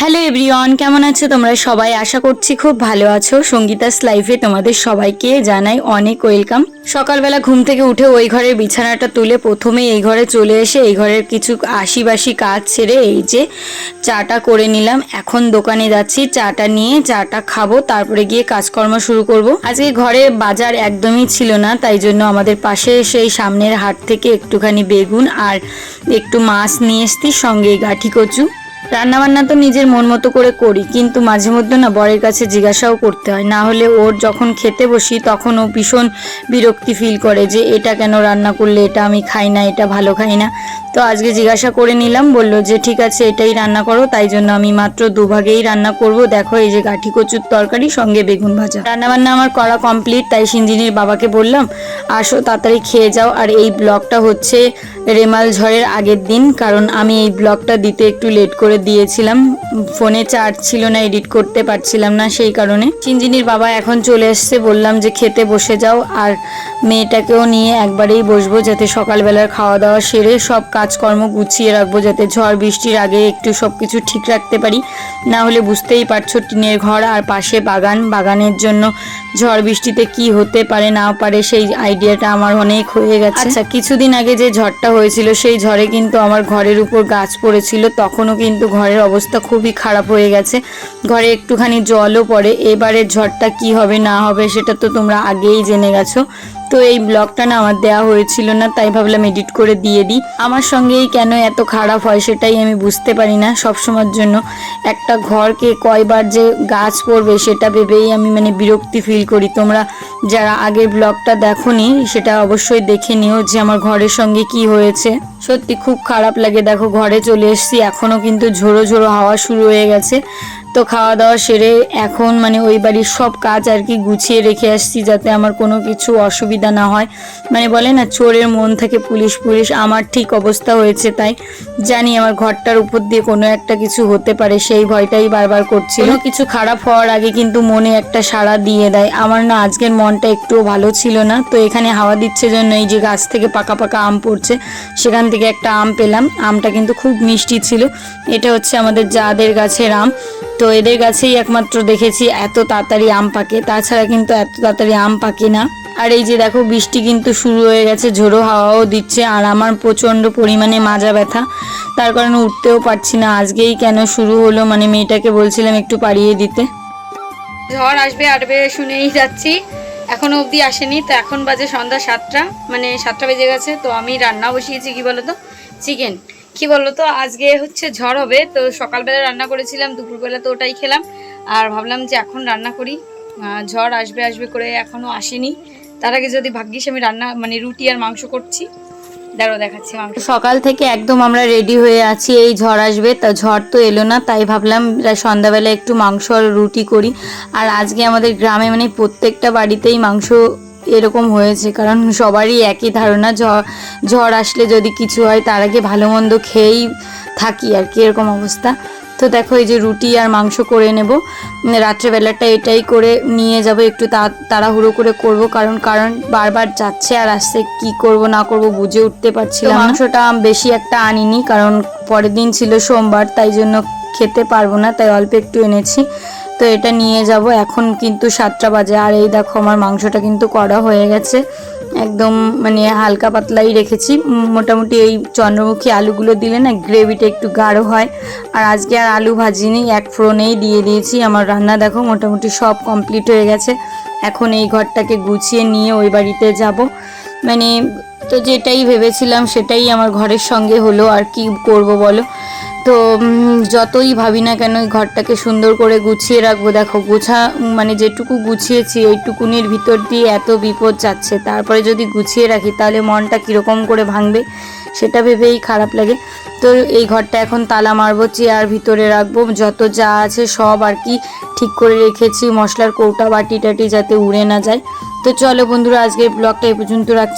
Hello everyone, কেমন আছো? তোমরা সবাই আশা করছি খুব ভালো আছো। সঙ্গীতাস লাইফে তোমাদের সবাইকে জানাই অনেক ওয়েলকাম। সকালবেলা ঘুম থেকে উঠে ওই ঘরের বিছানাটা তুলে প্রথমে এই ঘরে চলে এসে এই ঘরের কিছু আশিবাসি কাজ ছেড়ে এই যে চাটা করে নিলাম। এখন দোকানে যাচ্ছি, চাটা নিয়ে চাটা খাব, তারপরে গিয়ে কাজকর্ম শুরু করব। আজকে ঘরে বাজার একদমই ছিল না, তাই জন্য আমাদের পাশে সেই সামনের হাট থেকে একটুখানি বেগুন আর একটু মাছ নিয়ে এসছি, সঙ্গে গাঠি কচু রান্নাবান্না তো নিজের মন মতো করে করি, কিন্তু মাঝে মধ্যে না বরের কাছে জিজ্ঞাসাও করতে হয়। না হলে ওর যখন খেতে বসি, তখন ও ভীষণ বিরক্তি ফিল করে যে, এটা কেন রান্না করলে? এটা আমি খাই না, এটা ভালো খাই না। তো আজকে জিজ্ঞাসা করে নিলাম, বলল যে, ঠিক আছে, এটাই রান্না করো। তাই জন্য আমি মাত্র দুভাগেই রান্না করব। দেখো এই যে গাঠি কচুর তরকারি, সঙ্গে বেগুন ভাজা। রান্নাবান্না আমার করা কমপ্লিট তাই সিঞ্জিনির বাবাকে বললাম, আসো তাড়াতাড়ি খেয়ে যাও। আর এই ব্লগটা হচ্ছে রেমাল ঝড়ের আগের দিন, কারণ আমি এই ব্লগটা দিতে একটু লেট করে দিয়েছিলাম। ফোনে চার্জ ছিল না এডিট করতে পারছিলাম না সেই কারণে। চিনজিনির বাবা এখন চলে এসছে বললাম যে খেতে বসে যাও আর মেয়েটাকেও নিয়ে একবারেই বসবো যাতে সকালবেলার খাওয়া দাওয়া সেরে সব কাজকর্ম গুছিয়ে রাখব যাতে ঝড় বৃষ্টির আগে একটু সব কিছু ঠিক রাখতে পারি। না হলে বুঝতেই পারছ টিনের ঘর আর পাশে বাগান। বাগানের জন্য ঝড় বৃষ্টিতে কি হতে পারে না পারে সেই আইডিয়াটা আমার অনেক হয়ে গেছে। আচ্ছা কিছুদিন আগে যে ঝড়টা হয়েছিল সেই ঝড়ে কিন্তু আমার ঘরের উপর গাছ পড়েছিল তখনও কিন্তু ঘরের অবস্থা খুবই খারাপ হয়ে গেছে। ঘরে একটুখানি জলও পড়ে। এবারে ঝড়টা কি হবে না হবে সেটা তো তোমরা আগেই জেনে গেছো। তো এই ব্লগটা না আমার দেওয়া হয়েছিল না, তাই ভাবলাম এডিট করে দিয়ে দিই। আমার সঙ্গেই কেন এত খারাপ হয় সেটাই আমি বুঝতে পারি না সবসময়ের জন্য। একটা ঘরকে কয়বার যে গাছ পড়বে সেটা ভেবেই আমি মানে বিরক্তি ফিল করি। তোমরা যারা আগের ব্লগটা দেখোনি, সেটা অবশ্যই দেখে নিও যে আমার ঘরের সঙ্গে কি হয়েছে। সত্যি খুব খারাপ লাগে। দেখো, ঘরে চলে এসেছি। এখনও কিন্তু ঝোড়ো ঝোড়ো হাওয়া শুরু হয়ে গেছে। তো খাওয়া দাওয়া সেরে এখন মানে ওই বাড়ির সব কাজ আর কি গুছিয়ে রেখে আসছি যাতে আমার কোনো কিছু অসুবিধা না হয়। মানে বলে না, চোরের মন থেকে পুলিশ পুলিশ। আমার ঠিক অবস্থা হয়েছে তাই। জানি আমার ঘরটার উপর দিয়ে কোনো একটা কিছু হতে পারে, সেই ভয়টাই বারবার করছিল। কোনো কিছু খারাপ হওয়ার আগে কিন্তু মনে একটা সাড়া দিয়ে দেয়। আমার না আজকের মনটা একটুও ভালো ছিল না। তো এখানে হাওয়া দিচ্ছে জন্য এই যে গাছ থেকে পাকা পাকা আম পড়ছে, সেখান থেকে একটা আম পেলাম। আমটা কিন্তু খুব মিষ্টি ছিল। এটা হচ্ছে আমাদের যাদের গাছের আম। তো এদের গাছেই একমাত্র দেখেছি এত তাড়াতাড়ি আম পাকে। তাছাড়া কিন্তু এত তাড়াতাড়ি আম পাকে না। আর এই যে দেখো, বৃষ্টি কিন্তু শুরু হয়ে গেছে, ঝোড়ো হাওয়াও দিচ্ছে, আর আমার প্রচণ্ড পরিমাণে মাজা ব্যথা। তার কারণে উঠতেও পারছি না। আজকেই কেন শুরু হলো মানে মেয়েটাকে বলছিলাম একটু পাড়িয়ে দিতে। ঝড় আসবে আসবে শুনেই যাচ্ছি। এখনও অবধি আসেনি, তো এখন বাজে সন্ধ্যা সাতটা মানে সাতটা বেজে গেছে, তো আমি রান্না বসিয়েছি, কি বলতো? চিকেন কি বলতো, আজকে হচ্ছে ঝড় হবে, তো সকালবেলা রান্না করেছিলাম, দুপুরবেলা তো ওটাই খেলাম। আর ভাবলাম যে এখন রান্না করি। ঝড় আসবে আসবে করে এখনও আসেনি। তার আগে যদি ভাগ্যিস আমি রান্না মানে রুটি আর মাংস করছি। মাংস। সকাল থেকে একদম আমরা রেডি হয়ে আছি, এই ঝড় আসবে। তা ঝড় তো এলো না, তাই ভাবলাম সন্ধ্যাবেলা একটু মাংস আর রুটি করি। আর আজকে আমাদের গ্রামে মানে প্রত্যেকটা বাড়িতেই মাংস এরকম হয়েছে, কারণ সবারই একই ধারণা ঝড় আসলে যদি কিছু হয় তার আগে ভালো মন্দ খেয়েই থাকি আর কি, এরকম অবস্থা তো দেখো এই যে রুটি আর মাংস করে নেব, রাত্রেবেলাটা এটাই করে নিয়ে যাব, একটু তাড়াহুড়ো করে করব, কারণ কারণ বারবার যাচ্ছে আর আসছে, কি করব না করব বুঝে উঠতে পারছিলাম। মাংসটা বেশি একটা আনিনি, কারণ পরের দিন ছিল সোমবার, তাই জন্য খেতে পারব না, তাই অল্প একটু এনেছি তো এটা নিয়ে যাব। এখন কিন্তু সাতটা বাজে। আর এই দেখো, আমার মাংসটা কিন্তু করা হয়ে গেছে। একদম মানে হালকা পাতলাই রেখেছি। মোটামুটি এই চন্দ্রমুখী আলুগুলো দিলে না গ্রেভিটা একটু গাঢ় হয়। আর আজকে আর আলু ভাজিনি এক ফোড়নেই দিয়ে দিয়েছি। আমার রান্না দেখো, মোটামুটি সব কমপ্লিট হয়ে গেছে। এখন এই ঘরটাকে গুছিয়ে নিয়ে ওই বাড়িতে যাব। মানে তো যেটাই ভেবেছিলাম, সেটাই আমার ঘরের সঙ্গে হলো। আর কি করব বলো? তো যতই ভাবি না কেন, এই ঘরটাকে সুন্দর করে গুছিয়ে রাখব। দেখো, গোছা মানে যেটুকু গুছিয়েছি, ওইটুকুনির ভিতর দিয়ে এত বিপদ যাচ্ছে তারপরে যদি গুছিয়ে রাখি, তাহলে মনটা কীরকম করে ভাঙবে, সেটা ভেবেই খারাপ লাগে। তো, এই ঘরটা এখন তালা মারবো, চেয়ার ভিতরে রাখব। যত যা আছে, সব আর কি ঠিক করে রেখেছি, মশলার কৌটা বাটি টাটি যাতে উড়ে না যায়। তো, চলো বন্ধুরা, আজকের ব্লগটা এই পর্যন্ত রাখছি।